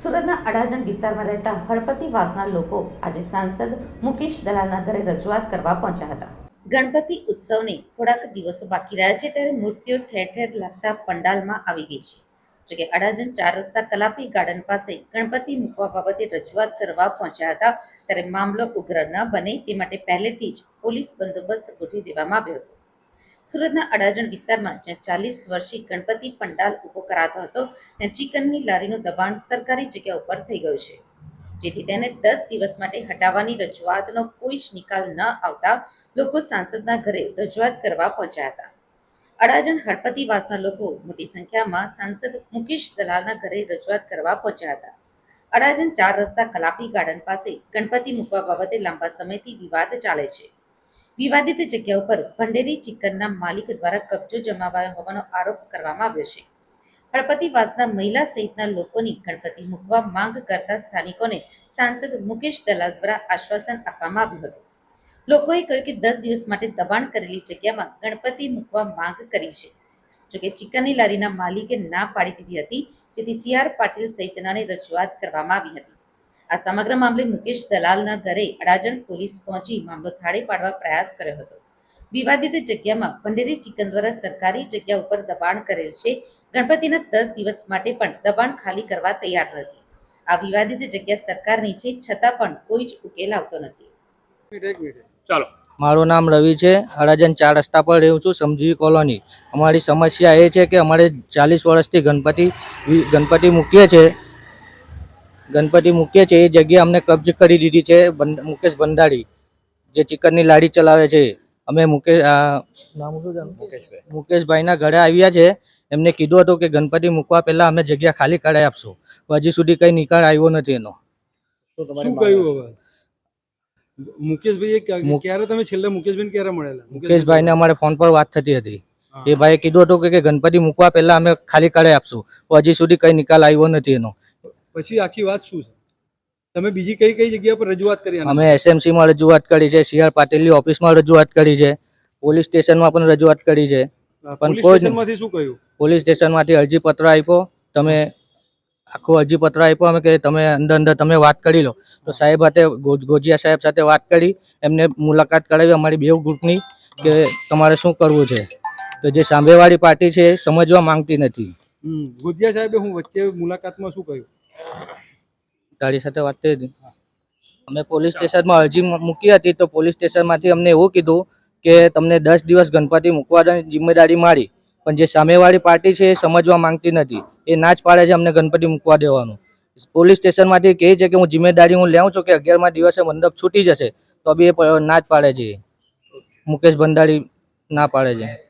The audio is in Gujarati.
સુરતના અડાજણ વિસ્તારમાં રહેતા હળપતિવાસના લોકો આજે સાંસદ મુકેશ દલાલના ઘરે રજૂઆત કરવા પહોંચ્યા હતા. ગણપતિ ઉત્સવને થોડાક દિવસો બાકી રહ્યા છે ત્યારે મૂર્તિઓ ઠેર ઠેર લાગતા પંડાલમાં આવી ગઈ છે. જોકે અડાજણ ચાર રસ્તા કલાપી ગાર્ડન પાસે ગણપતિ મૂકવા બાબતે રજૂઆત કરવા પહોંચ્યા હતા, ત્યારે મામલો ઉગ્ર ન બને તે માટે પહેલેથી જ પોલીસ બંદોબસ્ત ગોઠવી દેવામાં આવ્યો હતો. સુરતના અડાજણ વિસ્તારમાં જ્યાં ચાલીસ વર્ષીય ગણપતિ પંડાલ ઊભો કરાતો હતો, ત્યાં ચિકનની લારીનું દબાણ સરકારી જગ્યા ઉપર થઈ ગયું છે. જેથી તેને દસ દિવસ માટે હટાવવાની રજૂઆતનો કોઈ જ નિકાલ ન આવતા લોકો સાંસદના ઘરે રજૂઆત કરવા પહોંચ્યા હતા. અડાજણ હળપતિવાસના લોકો મોટી સંખ્યામાં સાંસદ મુકેશ દલાલના ઘરે રજૂઆત કરવા પહોંચ્યા હતા. અડાજણ ચાર રસ્તા કલાપી ગાર્ડન પાસે ગણપતિ મૂકવા બાબતે લાંબા સમયથી વિવાદ ચાલે છે. વિવાદિત જગ્યા ઉપર ભંડેરી ચિકનના માલિક દ્વારા કબજો જમાવાયો હોવાનો આરોપ કરવામાં આવ્યો છે. હળપતિવાસના મહિલા સહિતના લોકોની ગણપતિ મૂકવા માંગ કરતા સ્થાનિકોને સાંસદ મુકેશ દલાલ દ્વારા આશ્વાસન આપવામાં આવ્યું હતું. લોકોએ કહ્યું કે દસ દિવસ માટે દબાણ કરેલી જગ્યામાં ગણપતિ મૂકવા માંગ કરી છે. જોકે ચિકનની લારીના માલિકે ના પાડી દીધી હતી, જેથી સી આર પાટીલ સહિતનાને રજૂઆત કરવામાં આવી હતી. આ સમગ્ર મામલે મુકેશ દલાલના ઘરે અડાજણ પોલીસ પહોંચી મામલો થાળે પાડવા પ્રયાસ કર્યો હતો. વિવાદિત જગ્યામાં ભંડેરી ચિકન દ્વારા સરકારી જગ્યા ઉપર દબાણ કરેલ છે. ગણપતિના દસ દિવસ માટે પણ દબાણ ખાલી કરવા તૈયાર નથી. આ વિવાદિત જગ્યા સરકારની છે છતાં પણ કોઈ જ ઉકેલ આવતો નથી. મિનિટ, એક મિનિટ. ચાલો. મારું નામ રવિ છે. અડાજણ ચાર રસ્તા પર રહું છું સમજી કોલોની. અમારી સમસ્યા એ છે કે અમારે ચાલીસ વર્ષથી ગણપતિ ગણપતિ મૂકીએ છે. ગણપતિ મૂકીએ છીએ એ જગ્યા અમને કબજ કરી દીધી છે મુકેશ ભંડારી જે ચિકનની લારી ચલાવે છે. અમે મુકેશ? મુકેશભાઈના ઘરે આવ્યા છે. એમને કીધું હતું કે ગણપતિ મૂકવા પહેલા અમે જગ્યા ખાલી કરાવી આપશું. હજી સુધી કઈ નિકાલ આવ્યો નથી એનો. શું કહ્યું હવે? મુકેશભાઈ ક્યારે તમે છેલ્લે મુકેશભાઈ ક્યારે મળેલા? મુકેશભાઈને અમારે ફોન પર વાત થતી હતી. એ ભાઈએ કીધું હતું કે- ગણપતિ મૂકવા પહેલા અમે ખાલી કરાવી આપશું. હજી સુધી કઈ નિકાલ આવ્યો નથી એનો. પછી આખી વાત શું છે? તમે બીજી કઈ કઈ જગ્યા પર રજૂઆત કરી અમે એસએમસી માં રજૂઆત કરી છે સીઆર પાટીલની ઓફિસમાં રજૂઆત કરી છે પોલીસ સ્ટેશનમાં પણ રજૂઆત કરી છે. પણ પોલીસ કોઈ સ્ટેશનમાંથી શું કહ્યું? પોલીસ સ્ટેશનમાંથી અરજી પત્ર આપ્યો તમે આખો અરજી પત્ર આપ્યો અમે કે તમે અંદર અંદર તમે વાત કરી લો. તો સાહેબ સાથે ગોજિયા સાહેબ સાથે વાત કરી એમને મુલાકાત કરાવી અમારી બેવ ગ્રુપની કે તમારે શું કરવું છે. તો જે સાંભેવાળી પાર્ટી છે એ સમજવા માંગતી નથી. ગોજિયા સાહેબે હું વચ્ચે મુલાકાતમાં શું કહ્યું? તારી સાથે વાત થઈ હતી. અમે પોલીસ સ્ટેશનમાં અરજી મૂકી હતી તો પોલીસ સ્ટેશનમાંથી અમને એવું કીધું કે તમને દસ દિવસ ગણપતિ મૂકવાની જિમ્મેદારી મારી, પણ જે સામેવાળી પાર્ટી છે એ સમજવા માંગતી નથી. એ ના જ પાડે છે અમને ગણપતિ મૂકવા દેવાનું. પોલીસ સ્ટેશનમાંથી કહે છે કે હું જિમ્મેદારી હું લેઉં છું કે અગિયારમાં દિવસે મંડપ છૂટી જશે, તો બી એ ના જ પાડે છે. મુકેશ ભંડારી ના પાડે છે.